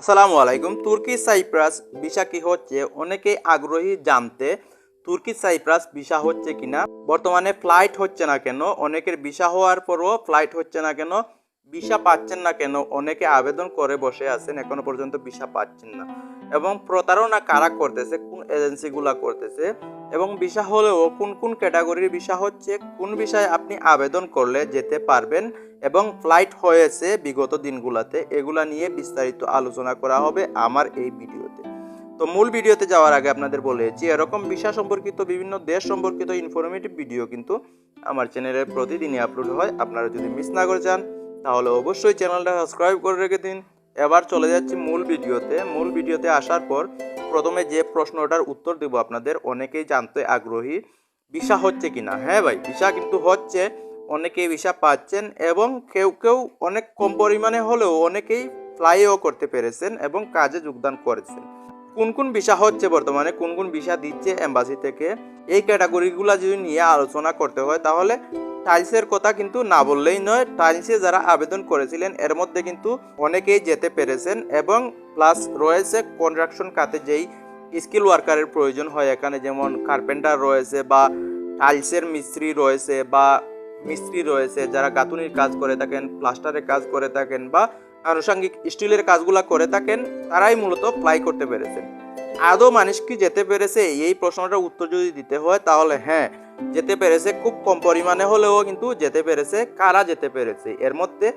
আসসালামু আলাইকুম। তুর্কি সাইপ্রাস ভিসা কি হচ্ছে? অনেকেই আগ্রহী জানতে তুর্কি সাইপ্রাস ভিসা হচ্ছে কিনা? বর্তমানে ফ্লাইট হচ্ছে না কেন? অনেকের ভিসা হওয়ার পরও ফ্লাইট হচ্ছে না কেন? ভিসা পাচ্ছেন না কেন? অনেকে আবেদন করে বসে আছেন, এখনও পর্যন্ত ভিসা পাচ্ছেন না। এবং প্রতারণা কারা করতেছে? কোন এজেন্সিগুলা করতেছে? এবং ভিসা হলেও কোন কোন ক্যাটাগরির ভিসা হচ্ছে? কোন বিষয়ে আপনি আবেদন করলে যেতে পারবেন? এবং ফ্লাইট হয়েছে বিগত দিনগুলোতে। এগুলা নিয়ে বিস্তারিত আলোচনা করা হবে আমার এই ভিডিওতে। তো মূল ভিডিওতে যাওয়ার আগে আপনাদের বলেছি এরকম ভিসা সম্পর্কিত বিভিন্ন দেশ সম্পর্কিত ইনফরমেটিভ ভিডিও কিন্তু আমার চ্যানেলে প্রতিদিনই আপলোড হয়। আপনারা যদি মিস না করে চান তাহলে অবশ্যই চ্যানেলটা সাবস্ক্রাইব করে রেখে দিন। এবার চলে যাচ্ছি মূল ভিডিওতে। মূল ভিডিওতে আসার পর প্রথমে যে প্রশ্নটার উত্তর দেব আপনাদের, অনেকেই জানতে আগ্রহী। ভিসা হচ্ছে কিনা? হ্যাঁ ভাই, ভিসা কিন্তু হচ্ছে অনেকেই ভিসা পাচ্ছেন এবং কেউ কেউ অনেক কম পরিমাণে হলেও অনেকেই ফ্লাইও করতে পেরেছেন এবং কাজে যোগদান করেছেন। কোন কোন ভিসা হচ্ছে বর্তমানে? কোন কোন ভিসা দিচ্ছে এম্বাসি থেকে? এই ক্যাটাগরিগুলো যদি নিয়ে আলোচনা করতে হয় তাহলে টাইলসের কথা কিন্তু না বললেই নয়। টাইলসে যারা আবেদন করেছিলেন এর মধ্যে কিন্তু অনেকেই যেতে পেরেছেন এবং প্লাস রয়েছে কনস্ট্রাকশন খাতে যেই স্কিল ওয়ার্কারের প্রয়োজন হয়। এখানে যেমন কার্পেন্টার রয়েছে বা টাইলসের মিস্ত্রি রয়েছে বা মিস্ত্রি রয়েছে, যারা গাঁথুনির কাজ করে থাকেন, প্লাস্টারের কাজ করে থাকেন বা আনুষঙ্গিক স্টিলের কাজগুলো করে থাকেন, তারাই মূলত ফ্লাই করতে পেরেছেন। আদৌ মানুষ কি যেতে পেরেছে? এই প্রশ্নটার উত্তর যদি দিতে হয়, তাহলে হ্যাঁ যেতে পেরেছে খুব কম পরিমাণে হলেও কিন্তু যেতে পেরেছে, কারা যেতে পেরেছে? এর মধ্যে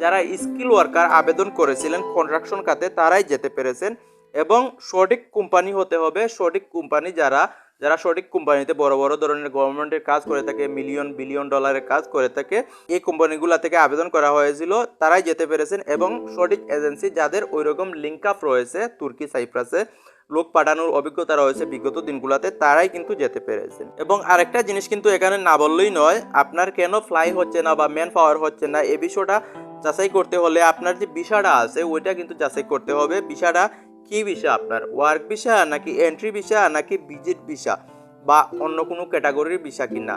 যারা স্কিল ওয়ার্কার আবেদন করেছিলেন কনস্ট্রাকশন খাতে, তারাই যেতে পেরেছেন এবং সঠিক কোম্পানি হতে হবে, সঠিক কোম্পানি যারা যারা সঠিক কোম্পানিতে বড় বড় ধরনের গভর্নমেন্টের কাজ করে থাকে মিলিয়ন বিলিয়ন ডলারের কাজ করে থাকে, এই কোম্পানিগুলো থেকে আবেদন করা হয়েছিল, তারাই যেতে পেরেছেন এবং সঠিক এজেন্সি যাদের ওই রকম লিঙ্ক আপ রয়েছে, তুর্কি, সাইপ্রাসে লোক পাঠানোর অভিজ্ঞতা রয়েছে বিগত দিনগুলোতে, তারাই কিন্তু যেতে পেরেছেন। এবং আরেকটা জিনিস কিন্তু এখানে না বললেই নয়, আপনার কেন ফ্লাই হচ্ছে না বা ম্যান পাওয়ার হচ্ছে না, এ বিষয়টা যাচাই করতে হলে আপনার যে ভিসাটা আছে, ওইটা কিন্তু যাচাই করতে হবে। ভিসাটা কি ভিসা আপনার? ওয়ার্ক ভিসা নাকি এন্ট্রি ভিসা নাকি ভিজিট ভিসা বা অন্য কোনো ক্যাটাগরির ভিসা কিনা?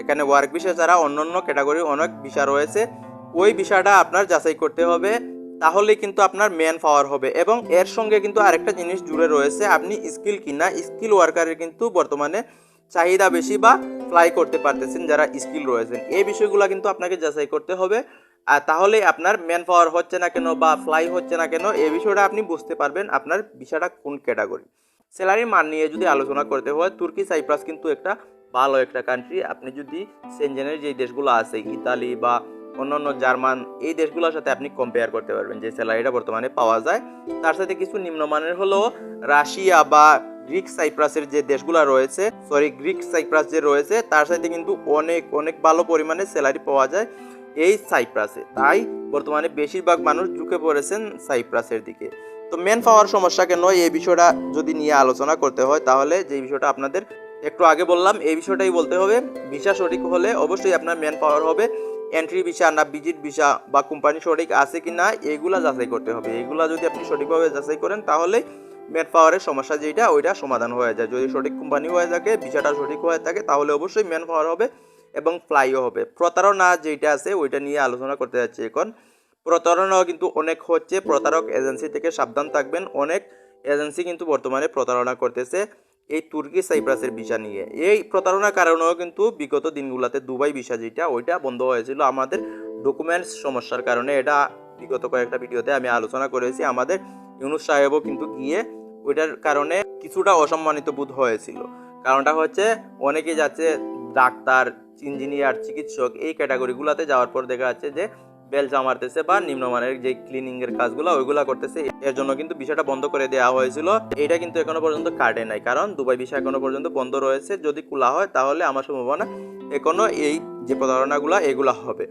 এখানে ওয়ার্ক ভিসা ছাড়া অন্য অন্য ক্যাটাগরির অনেক ভিসা রয়েছে। ওই ভিসাটা আপনার যাচাই করতে হবে। তাহলে কিন্তু আপনার ম্যান পাওয়ার হবে। এবং এর সঙ্গে কিন্তু আরেকটা জিনিস জুড়ে রয়েছে। আপনি স্কিল কিনা? স্কিল ওয়ার্কারের কিন্তু বর্তমানে চাহিদা বেশি বা ফ্লাই করতে পারতেছেন যারা স্কিল রয়েছেন। এই বিষয়গুলো কিন্তু আপনাকে যাচাই করতে হবে। তাহলে আপনার ম্যান পাওয়ার হচ্ছে না কেন বা ফ্লাই হচ্ছে না কেন এই বিষয়টা আপনি বুঝতে পারবেন আপনার বিষয়টা কোন ক্যাটাগরি। স্যালারি মান নিয়ে যদি আলোচনা করতে হয়, তুর্কি সাইপ্রাস কিন্তু একটা ভালো একটা কান্ট্রি আপনি যদি সেনজেনের যে দেশগুলো আছে, ইতালি বা অন্যান্য জার্মান, এই দেশগুলোর সাথে আপনি কম্পেয়ার করতে পারবেন যে স্যালারিটা বর্তমানে পাওয়া যায়। তার সাথে কিছু নিম্নমানের হলো রাশিয়া বা গ্রিক সাইপ্রাসের যে দেশগুলো রয়েছে সরি গ্রিক সাইপ্রাস যে রয়েছে, তার সাথে কিন্তু অনেক অনেক ভালো পরিমাণে স্যালারি পাওয়া যায়। এই সাইপ্রাসে। তাই বর্তমানে বেশিরভাগ মানুষ ঝুঁকে পড়েছেন সাইপ্রাসের দিকে। তো মেন পাওয়ার সমস্যা কেন এই বিষয়টা যদি নিয়ে আলোচনা করতে হয়, তাহলে যে বিষয়টা আপনাদের একটু আগে বললাম, এই বিষয়টাই বলতে হবে। ভিসা সঠিক হলে অবশ্যই আপনার মেন পাওয়ার হবে এন্ট্রি ভিসা না ভিজিট ভিসা বা কোম্পানি সঠিক আছে কি না, এগুলা যাচাই করতে হবে। এগুলা যদি আপনি সঠিকভাবে যাচাই করেন, তাহলে মেন পাওয়ারের সমস্যা যেটা ওইটা সমাধান হয়ে যায়। যদি সঠিক কোম্পানি হয়ে থাকে, ভিসাটা সঠিক হয়ে থাকে, তাহলে অবশ্যই মেন পাওয়ার হবে এবং ফ্লাইও হবে। প্রতারণা যেটা আছে, ওইটা নিয়ে আলোচনা করতে যাচ্ছি এখন। প্রতারণাও কিন্তু অনেক হচ্ছে। প্রতারক এজেন্সি থেকে সাবধান থাকবেন। অনেক এজেন্সি কিন্তু বর্তমানে প্রতারণা করতেছে এই তুর্কি সাইপ্রাসের ভিসা নিয়ে। এই প্রতারণার কারণেও কিন্তু বিগত দিনগুলোতে দুবাই ভিসা যেটা ওইটা বন্ধ হয়েছিল আমাদের ডকুমেন্টস সমস্যার কারণে। এটা বিগত কয়েকটা ভিডিওতে আমি আলোচনা করেছি। আমাদের ইউনুস সাহেবও কিন্তু গিয়ে ওইটার কারণে কিছুটা অসম্মানিত বোধ হয়েছিল। কারণটা হচ্ছে, অনেকে যাচ্ছে ডাক্তার ইঞ্জিনিয়ার, চিকিৎসক এই ক্যাটাগরিগুলোতে যাওয়ার পর দেখা যাচ্ছে যে বেলচা মারতেছে বা নিম্নমানের যে ক্লিনিং এর কাজগুলো, ওইগুলো করতেছে। এর জন্য কিন্তু বিষয়টা বন্ধ করে দেওয়া হয়েছিল। এটা কিন্তু এখনও পর্যন্ত কাটে নাই। কারণ দুবাই বিষয় এখনও পর্যন্ত বন্ধ রয়েছে। যদি খোলা হয় তাহলে আমার সম্ভাবনা এখনও এই যে প্রতারণাগুলো, এগুলা হবে।